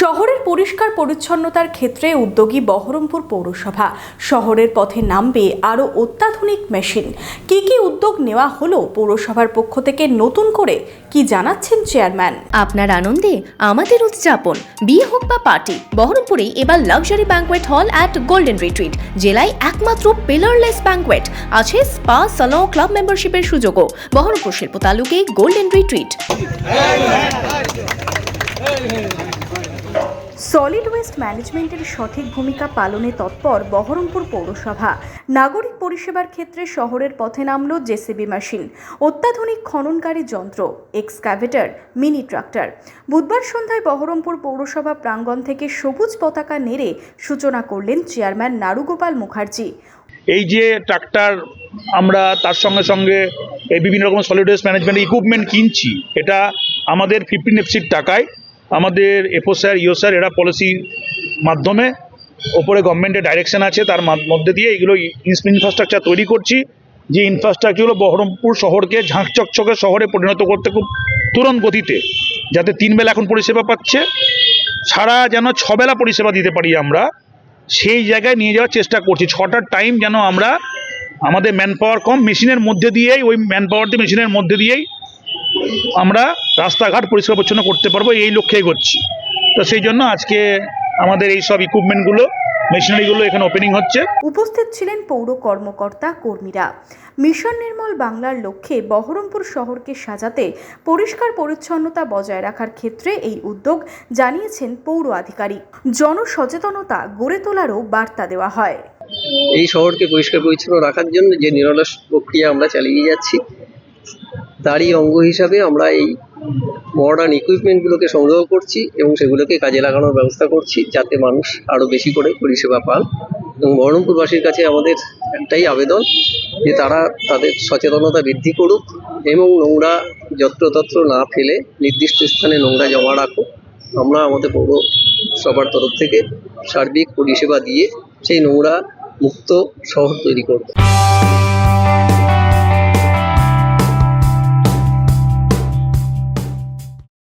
শহরের পরিষ্কার পরিচ্ছন্নতার ক্ষেত্রে উদ্যোগী বহরমপুর পৌরসভা শহরের পথে নামবে আরও অত্যাধুনিক মেশিন কি কি উদ্যোগ নেওয়া হলো পৌরসভার পক্ষ থেকে নতুন করে কি জানাচ্ছেন চেয়ারম্যান আপনার আনন্দে আমাদের উদযাপন বিয়ে হোক বা পার্টি বহরমপুরেই এবার luxury banquet hall at Golden Retreat জেলায় একমাত্র পিলারলেস ব্যাঙ্কোয়েট আছে স্পা সালন ক্লাব মেম্বারশিপের সুযোগও বহরমপুর শিল্প তালুকে গোল্ডেন রিট্রিট সলিড ওয়েস্ট ম্যানেজমেন্টের সঠিক ভূমিকা পালনে তৎপর বহরমপুর পৌরসভা। নাগরিক পরিষেবার ক্ষেত্রে শহরের পথে নামল জেসিবি মেশিন, অত্যাধুনিক খননকারী যন্ত্র, এক্সক্যাভেটর, মিনি ট্রাক্টর। বুধবার সন্ধ্যায় বহরমপুর পৌরসভা প্রাঙ্গণ থেকে সবুজ পতাকা নেড়ে সূচনা করলেন চেয়ারম্যান নারুগোপাল মুখার্জি। এই যে ট্রাক্টর আমরা তার সঙ্গে সঙ্গে এই বিভিন্ন রকম সলিড ওয়েস্ট ম্যানেজমেন্ট ইকুইপমেন্ট কিনছি, এটা আমাদের ফিফটিন এফসির টাকায় আমাদের এফও স্যার ইও স্যার এরা পলিসির মাধ্যমে, ওপরে গভর্নমেন্টের ডাইরেকশন আছে, তার মধ্যে দিয়ে এগুলো ইনফ্রাস্ট্রাকচার তৈরি করছি, যে ইনফ্রাস্ট্রাকচারগুলো বহরমপুর শহরকে ঝাঁকচকচকে শহরে পরিণত করতে খুব তুরন্ত গতিতে, যাতে তিনবেলা এখন পরিষেবা পাচ্ছে, সারা যেন ছবেলা পরিষেবা দিতে পারি আমরা, সেই জায়গায় নিয়ে যাওয়ার চেষ্টা করছি। ছটার টাইম যেন আমরা আমাদের ম্যান পাওয়ার কম মেশিনের মধ্যে দিয়েই, ওই ম্যান পাওয়ার দিয়ে মেশিনের মধ্যে দিয়েই আমরা রাস্তাঘাট পরিষ্কার পরিচ্ছন্ন করতে পারব এই লক্ষ্যেই করছি। তো সেই জন্য আজকে আমাদের এই সব ইকুইপমেন্টগুলো মেশিনারিগুলো এখানে ওপেনিং হচ্ছে। উপস্থিত ছিলেন পৌর কর্মকর্তা কর্মীরা। মিশন নির্মল বাংলার লক্ষ্যে বহরমপুর শহরকে সাজাতে পরিষ্কার পরিচ্ছন্নতা বজায় রাখার ক্ষেত্রে এই উদ্যোগ জানিয়েছেন পৌর আধিকারিক। জনসচেতনতা গড়ে তোলারও বার্তা দেওয়া হয়। এই শহরকে পরিষ্কার পরিচ্ছন্ন রাখার জন্য যে নিরলস প্রক্রিয়া আমরা চালিয়ে যাচ্ছি তারই অঙ্গ হিসাবে আমরা এই মডার্ন ইকুইপমেন্টগুলোকে সংগ্রহ করছি এবং সেগুলোকে কাজে লাগানোর ব্যবস্থা করছি যাতে মানুষ আরও বেশি করে পরিষেবা পান এবং বহরমপুরবাসীর কাছে আমাদের একটাই আবেদন যে তারা তাদের সচেতনতা বৃদ্ধি করুক এবং নোংরা যত্রতত্র না ফেলে নির্দিষ্ট স্থানে নোংরা জমা রাখুক। আমরা আমাদের পৌরসভার তরফ থেকে সার্বিক পরিষেবা দিয়ে সেই নোংরা মুক্ত শহর তৈরি করব।